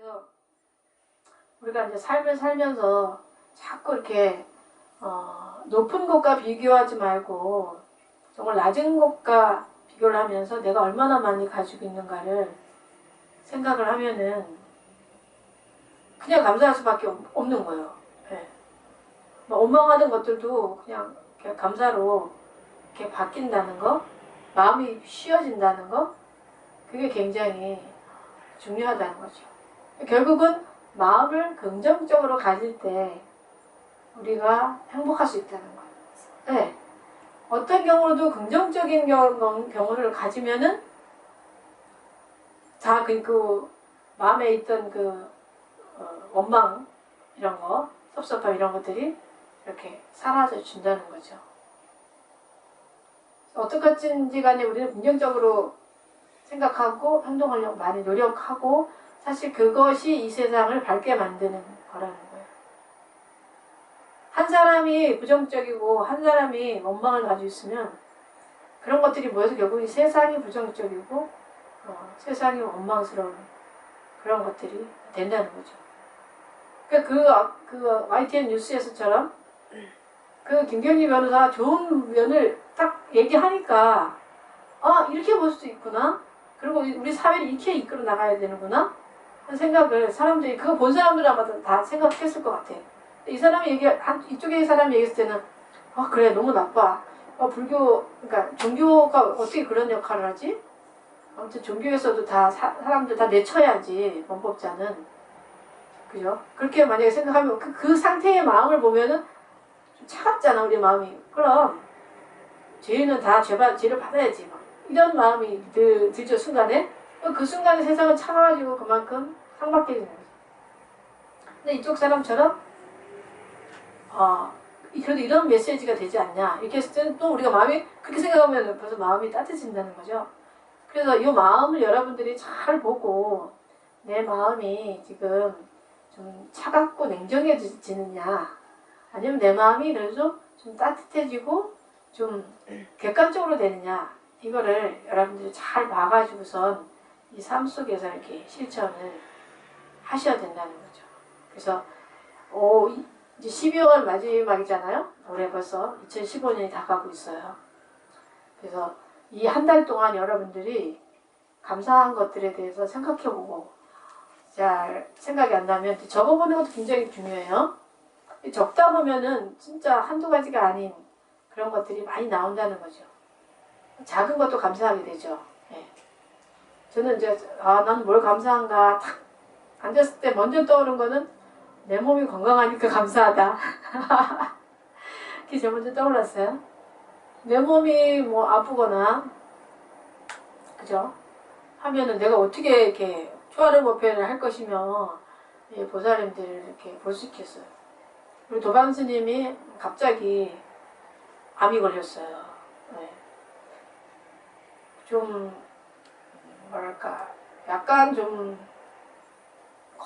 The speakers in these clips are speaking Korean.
그래서 우리가 이제 삶을 살면서 자꾸 이렇게 어, 높은 곳과 비교하지 말고 정말 낮은 곳과 비교를 하면서 내가 얼마나 많이 가지고 있는가를 생각을 하면은 그냥 감사할 수밖에 없- 없는 거예요. 예. 뭐 원망하는 것들도 그냥 이렇게 감사로 이렇게 바뀐다는 거, 마음이 쉬어진다는 거, 그게 굉장히 중요하다는 거죠. 결국은 마음을 긍정적으로 가질 때 우리가 행복할 수 있다는 거예요. 네. 어떤 경우로도 긍정적인 경우, 경우를 가지면은 다 그, 그 마음에 있던 그 어, 원망 이런 거, 섭섭함 이런 것들이 이렇게 사라져 준다는 거죠. 어떻든지 간에 우리는 긍정적으로 생각하고 행동하려고 많이 노력하고 사실 그것이 이 세상을 밝게 만드는 거라는 거예요. 한 사람이 부정적이고 한 사람이 원망을 가지고 있으면 그런 것들이 모여서 결국 이 세상이 부정적이고 어, 세상이 원망스러운 그런 것들이 된다는 거죠. 그러니까 그, 그 YTN 뉴스에서처럼 그 김경리 변호사가 좋은 면을 딱 얘기하니까 아 이렇게 볼 수도 있구나 그리고 우리 사회를 이렇게 이끌어 나가야 되는구나 생각을 사람들이 그거 본 사람들 아마도 다 생각했을 것 같아. 이 사람이 얘기 한 이쪽에 사람이 얘기했을 때는 아 그래 너무 나빠. 어, 불교 그러니까 종교가 어떻게 그런 역할을 하지? 아무튼 종교에서도 다 사, 사람들 다 내쳐야지 범법자는 그죠? 그렇게 만약에 생각하면 그, 그 상태의 마음을 보면은 좀 차갑잖아 우리 마음이. 그럼 죄인은 다 죄바, 죄를 받아야지 막 이런 마음이 들, 들죠 순간에 그 순간에 세상은 차가워지고 그만큼 거죠. 근데 이쪽 사람처럼 아 그래도 이런 메시지가 되지 않냐 이렇게 했을 때는 또 우리가 마음이 그렇게 생각하면 벌써 마음이 따뜻해진다는 거죠. 그래서 이 마음을 여러분들이 잘 보고 내 마음이 지금 좀 차갑고 냉정해지느냐 아니면 내 마음이 그래도 좀 따뜻해지고 좀 객관적으로 되느냐 이거를 여러분들이 잘 봐가지고선 이 삶 속에서 이렇게 실천을 하셔야 된다는 거죠. 그래서 오, 이- 이제 12월 마지막이잖아요. 올해 벌써 2015년이 다 가고 있어요. 그래서 이 한 달 동안 여러분들이 감사한 것들에 대해서 생각해보고 잘 생각이 안 나면 적어보는 것도 굉장히 중요해요. 적다 보면은 진짜 한두 가지가 아닌 그런 것들이 많이 나온다는 거죠. 작은 것도 감사하게 되죠. 예. 저는 이제 아, 난뭘 감사한가 탁 앉았을 때 먼저 떠오른 거는 내 몸이 건강하니까 감사하다. 그게 제일 먼저 떠올랐어요. 내 몸이 뭐 아프거나 그죠? 하면은 내가 어떻게 이렇게 초하를 목표를 할 것이며 이 보살님들을 이렇게 볼 수 있겠어요. 우리 도반 스님이 갑자기 암이 걸렸어요. 네. 좀 뭐랄까 약간 좀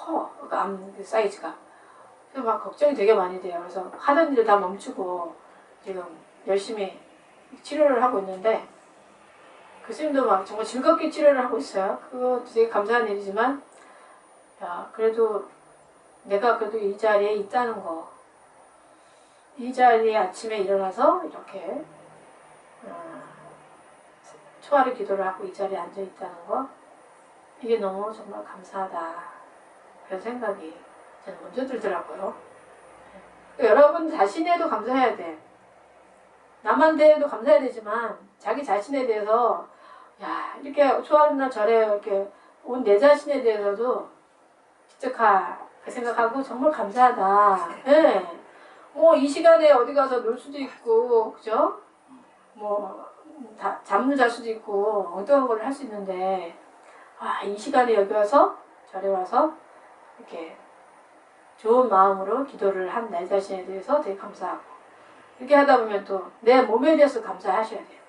커. 그암 사이즈가. 그래서 막 걱정이 되게 많이 돼요. 그래서 하던 일을 다 멈추고 지금 열심히 치료를 하고 있는데 그 스님도 막 정말 즐겁게 치료를 하고 있어요. 그것도 되게 감사한 일이지만 야 그래도 내가 그래도 이 자리에 있다는 거. 이 자리에 아침에 일어나서 이렇게 어, 초하루 기도를 하고 이 자리에 앉아 있다는 거 이게 너무 정말 감사하다 그런 생각이 저는 먼저 들더라고요. 여러분 자신에도 감사해야 돼. 남한 대해도 감사해야 되지만 자기 자신에 대해서 야 이렇게 초하는 날 저래 이렇게 온 내 자신에 대해서도 기특하게 생각하고 정말 감사하다. 예. 뭐이 시간에 어디 가서 놀 수도 있고 그죠? 뭐 다, 잠을 잘 수도 있고 어떤 걸 할 수 있는데 아 이 시간에 여기 와서 절에 와서 이렇게 좋은 마음으로 기도를 한 내 자신에 대해서 되게 감사하고 이렇게 하다 보면 또 내 몸에 대해서 감사하셔야 돼요.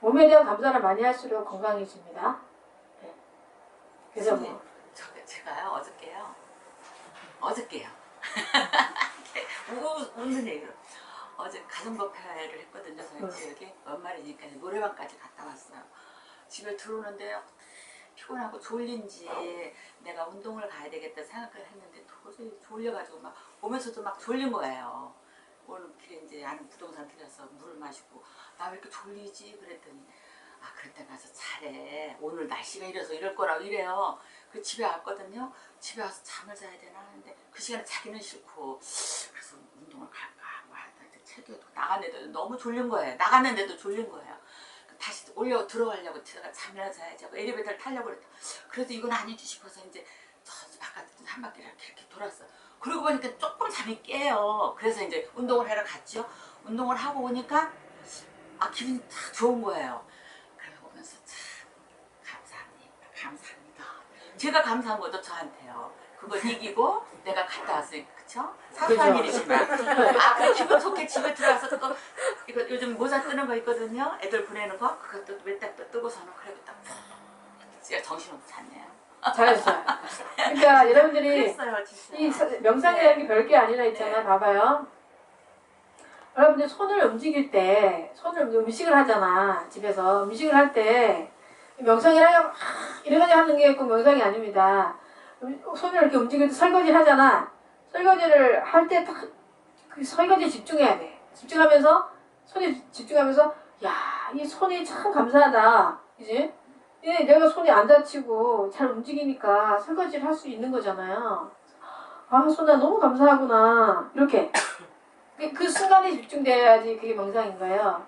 몸에 대한 감사를 많이 할수록 건강해집니다. 네. 그래서 뭐 저, 제가요 어저께요 어저께요 우고 웃는 얘기로 어제 가정법 회를 했거든요 저희 응. 지역에 연말이니까 이제 노래방까지 갔다 왔어요 집에 들어오는데 피곤하고 졸린지 내가 운동을 가야 되겠다 생각을 했는데 도저히 졸려가지고 막 오면서도 막 졸린 거예요. 오늘 길에 이제 아는 부동산 들려서 물을 마시고 나 왜 이렇게 졸리지 그랬더니 아 그때 가서 잘해 오늘 날씨가 이래서 이럴 거라고 이래요. 그 집에 왔거든요. 집에 와서 잠을 자야 되나 하는데 그 시간에 자기는 싫고 그래서 운동을 갈까 뭐 하다 책에도 나갔는데도 너무 졸린 거예요. 나갔는데도 졸린 거예요. 다시 올려 들어가려고 잠이나 자야지 하고 엘리베이터를 타려고 그랬다. 그래도 이건 아니지 싶어서 이제 저 바깥에 한 바퀴를 이렇게, 이렇게 돌았어. 그러고 보니까 조금 잠이 깨요. 그래서 이제 운동을 하러 갔죠. 운동을 하고 오니까 아 기분이 딱 좋은 거예요. 그러고 오면서 참 감사합니다. 감사합니다. 제가 감사한 거죠 저한테요. 그걸 이기고 내가 갔다 왔으니까 그쵸? 사소한 그죠. 일이지만 아, 그 기분 좋게 집에 들어와서 또 이거 요즘 모자 뜨는 거 있거든요. 애들 보내는 거 그것도 몇딱또 뜨고서는 그래도 딱 진짜 정신없이 잤네요. 잘했어요. 그러니까 여러분들이 그랬어요 진짜. 이 서- 명상이라는 게 별게 아니라 있잖아요. 네. 봐봐요. 여러분들 손을 움직일 때, 손을 음식을 하잖아. 집에서 음식을 할 때 명상이라면 이래가지 하는 게 꼭 명상이 아닙니다. 음, 손을 이렇게 움직일 때 설거지를 하잖아. 설거지를 할 때 딱 그 설거지에 집중해야 돼. 집중하면서 손에 집중하면서 야, 이 손이 참 감사하다. 그지? 예, 내가 손이 안 다치고 잘 움직이니까 설거지를 할 수 있는 거잖아요. 아, 손아 너무 감사하구나. 이렇게. 그, 그 순간에 집중돼야지 그게 명상인 거예요.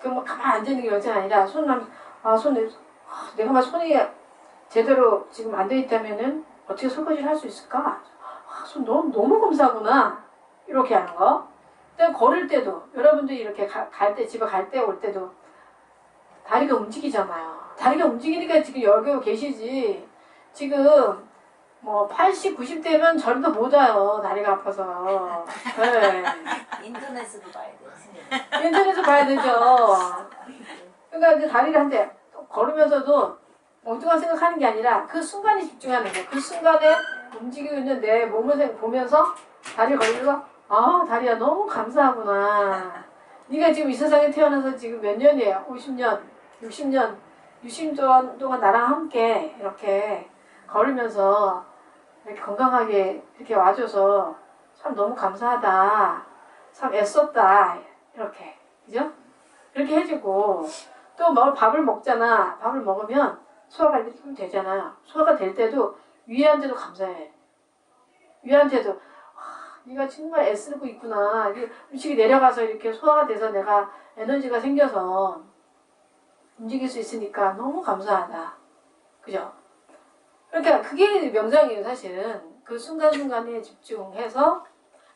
그뭐 가만히 앉아 있는 게 명상이 아니라 손을, 아, 손에, 아, 내가 막 손이 제대로 지금 안 돼 있다면은 어떻게 설거지를 할 수 있을까? 아, 손 너무, 너무 감사하구나. 이렇게 하는 거. 그다음 걸을 때도, 여러분들이 이렇게 갈 때, 집에 갈 때 올 때도 다리가 움직이잖아요. 다리가 움직이니까 지금 여기 계시지. 지금 뭐 80, 90대면 저리도 못 와요. 다리가 아파서. 네. 인터넷으로 봐야 돼. 선생님. 인터넷에서 봐야 되죠. 그러니까 이제 다리를 한대 걸으면서도 엉뚱한 생각하는 게 아니라 그 순간에 집중하는 거예요. 그 순간에 움직이고 있는 내 몸을 생- 보면서 다리를 걸면서 아 다리야 너무 감사하구나. 네가 지금 이 세상에 태어나서 지금 몇 년이에요? 50년, 60년, 60년 동안 나랑 함께 이렇게 걸으면서 이렇게 건강하게 이렇게 와줘서 참 너무 감사하다. 참 애썼다. 이렇게. 그죠? 그렇게 해주고 또 뭐 밥을 먹잖아. 밥을 먹으면 소화가 이렇게 좀 되잖아. 소화가 될 때도 위한테도 감사해. 위한테도 와, 네가 정말 애쓰고 있구나. 음식이 내려가서 이렇게 소화가 돼서 내가 에너지가 생겨서 움직일 수 있으니까 너무 감사하다. 그죠? 그러니까 그게 명상이에요, 사실은. 그 순간순간에 집중해서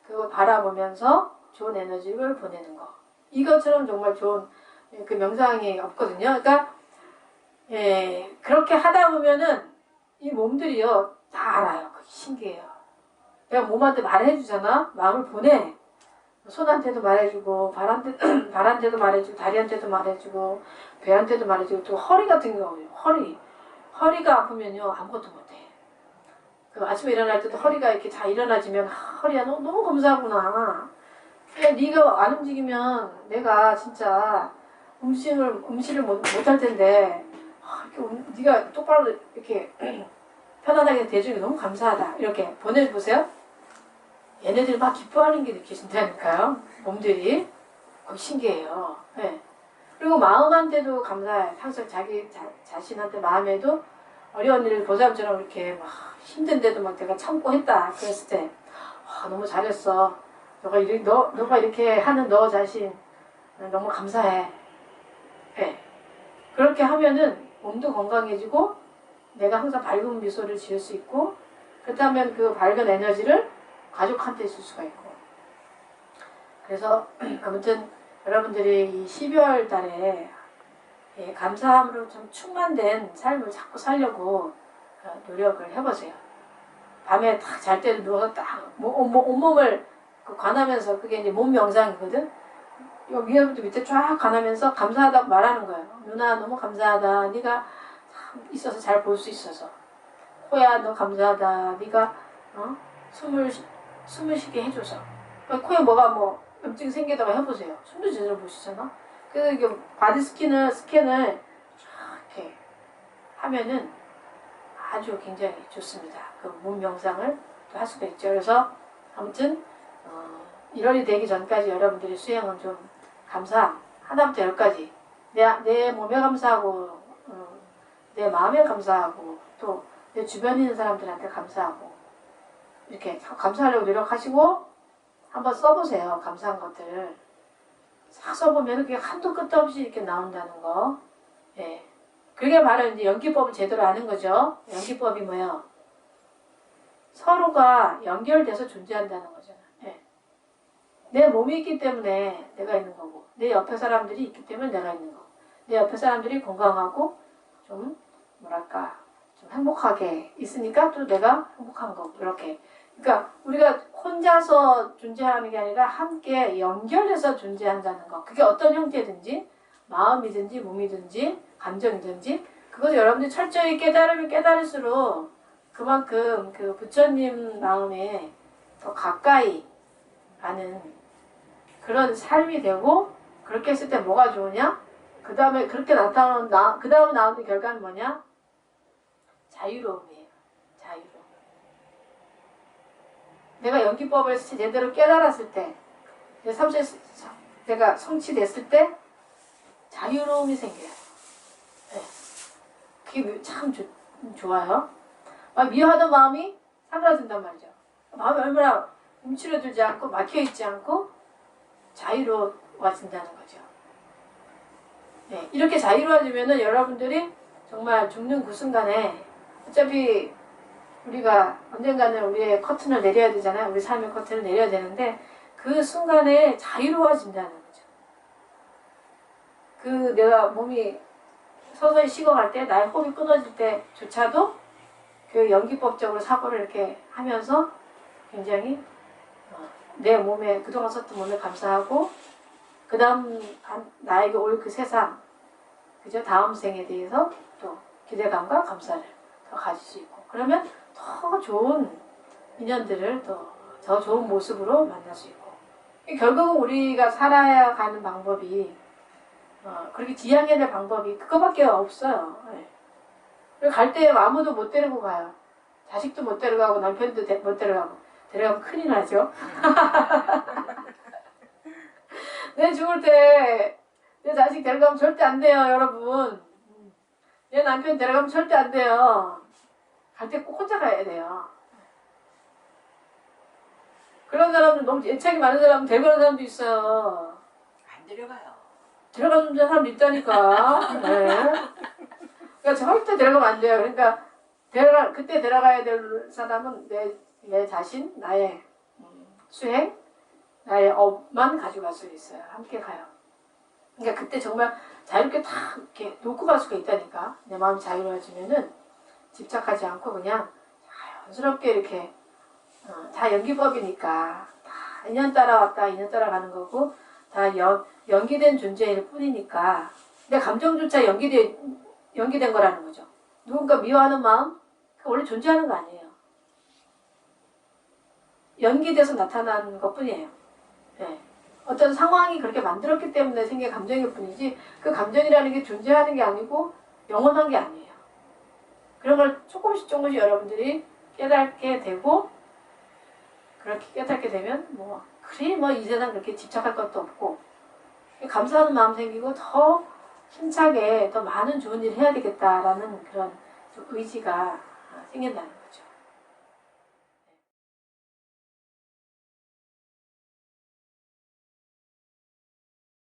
그걸 바라보면서 좋은 에너지를 보내는 거. 이것처럼 정말 좋은 그 명상이 없거든요. 그러니까 예, 그렇게 하다 보면은 이 몸들이요 다 알아요. 그게 신기해요. 내가 몸한테 말해주잖아. 마음을 보내. 손한테도 말해주고 발한테 발한테도 말해주고 다리한테도 말해주고 배한테도 말해주고 또 허리 같은 경우요. 허리 허리가 아프면요 아무것도 못해. 그 아침에 일어날 때도 허리가 이렇게 다 일어나지면 아, 허리야 너무, 너무 감사하구나. 야, 네가 안 움직이면 내가 진짜 음식을 음식을 못, 못 할 텐데 아, 이렇게 음- 네가 똑바로 이렇게 편안하게 대주니 너무 감사하다 이렇게 보내보세요. 얘네들 막 기뻐하는 게 느껴진다니까요. 몸들이 그거 신기해요. 네. 그리고 마음한테도 감사해. 항상 자기 자, 자신한테 마음에도 어려운 일을 보살처럼 이렇게 막 힘든데도 막 내가 참고 했다. 그랬을 때 아, 너무 잘했어. 너가 이렇게 너 너가 이렇게 하는 너 자신 너무 감사해. 해. 그렇게 하면은 몸도 건강해지고 내가 항상 밝은 미소를 지을 수 있고 그렇다면 그 밝은 에너지를 가족한테 줄 수가 있고 그래서 아무튼 여러분들이 이 12월 달에 예, 감사함으로 좀 충만된 삶을 자꾸 살려고 어, 노력을 해보세요. 밤에 딱 잘 때도 누워서 딱 뭐- 온몸, 온몸을 그 관하면서 그게 이제 몸 명상이거든. 요 위에부터 밑에 쫙 관하면서 감사하다고 말하는 거예요. 누나 너무 감사하다. 네가 참 있어서 잘 볼 수 있어서. 코야 너 감사하다. 네가 어? 숨을 쉬- 숨을 쉬게 해줘서. 그러니까 코에 뭐가 뭐 염증 생기다가 해보세요. 숨도 제대로 못 쉬잖아. 그래서 이게 바디 스킨을 스캔을 쫙 이렇게 하면은 아주 굉장히 좋습니다. 그몸 명상을 또 할 수가 있죠. 그래서 아무튼 어, 1월이 되기 전까지 여러분들이 수행은 좀 감사 하나부터 열까지 내, 내 몸에 감사하고 어, 내 마음에 감사하고 또 내 주변에 있는 사람들한테 감사하고 이렇게 감사하려고 노력하시고 한번 써보세요. 감사한 것들을 싹 써보면 그게 한도 끝도 없이 이렇게 나온다는 거. 예. 그게 바로 이제 연기법을 제대로 아는 거죠. 연기법이 뭐예요? 서로가 연결돼서 존재한다는 거잖아. 예. 내 몸이 있기 때문에 내가 있는 거고, 내 옆에 사람들이 있기 때문에 내가 있는 거고, 내 옆에 사람들이 건강하고 좀 뭐랄까 좀 행복하게 있으니까 또 내가 행복한 거고 이렇게. 그러니까 우리가 혼자서 존재하는 게 아니라 함께 연결해서 존재한다는 거. 그게 어떤 형태든지 마음이든지 몸이든지 감정이든지 그것을 여러분들이 철저히 깨달으면 깨달을수록 그만큼 그 부처님 마음에 더 가까이 가는 그런 삶이 되고 그렇게 했을 때 뭐가 좋으냐? 그 다음에 그렇게 나타나는 나, 그 다음에 나오는 결과는 뭐냐? 자유로움이에요. 자유로움. 내가 연기법을 제대로 깨달았을 때, 내가 성취됐을 때 자유로움이 생겨요. 네. 그게 참 좋, 좋아요. 막 미워하던 마음이 사그라든단 말이죠. 마음이 얼마나 움츠러들지 않고 막혀있지 않고 자유로워진다는 거죠. 네, 이렇게 자유로워지면은 여러분들이 정말 죽는 그 순간에 어차피 우리가 언젠가는 우리의 커튼을 내려야 되잖아요. 우리 삶의 커튼을 내려야 되는데 그 순간에 자유로워진다는 거죠. 그 내가 몸이 서서히 식어갈 때, 나의 호흡이 끊어질 때조차도 그 연기법적으로 사고를 이렇게 하면서 굉장히 어, 내 몸에 그동안 썼던 몸에 감사하고 그 다음 나에게 올 그 세상 그죠 다음 생에 대해서 또 기대감과 감사를 더 가질 수 있고 그러면 더 좋은 인연들을 더, 더 좋은 모습으로 만날 수 있고 결국은 우리가 살아야 가는 방법이 어, 그렇게 지향해야 될 방법이 그거밖에 없어요. 네. 그리고 갈 때 아무도 못 데리고 가요. 자식도 못 데려가고 남편도 데- 못 데려가고 데려가면 큰일 나죠. 내 죽을 때 내 자식 데려가면 절대 안 돼요, 여러분. 내 남편 데려가면 절대 안 돼요. 갈 때 꼭 혼자 가야 돼요. 그런 사람들 너무 애착이 많은 사람 데리고 가는 사람도 있어요. 안 데려가요. 데려가는 사람 있다니까. 네. 그러니까 절대 데려가면 안 돼요. 그러니까 데려가 그때 데려가야 될 사람은 내, 내 자신, 나의 음, 수행, 나의 업만 가져갈 수 있어요. 함께 가요. 그러니까 그때 정말 자유롭게 다 이렇게 놓고 갈 수가 있다니까. 내 마음이 자유로워지면은 집착하지 않고 그냥 자연스럽게 이렇게 어, 다 연기법이니까 다 인연 따라왔다 인연 따라가는 거고 다 연, 연기된 존재일 뿐이니까 내 감정조차 연기돼 연기된 거라는 거죠. 누군가 미워하는 마음 그 원래 존재하는 거 아니에요. 연기돼서 나타나는 것 뿐이에요. 네. 어떤 상황이 그렇게 만들었기 때문에 생긴 감정일 뿐이지 그 감정이라는 게 존재하는 게 아니고 영원한 게 아니에요. 그런 걸 조금씩 조금씩 여러분들이 깨닫게 되고 그렇게 깨닫게 되면 뭐 그래 뭐이 세상 그렇게 집착할 것도 없고 감사하는 마음 생기고 더 힘차게 더 많은 좋은 일 해야 되겠다라는 그런 좀 의지가 생긴다는 거죠.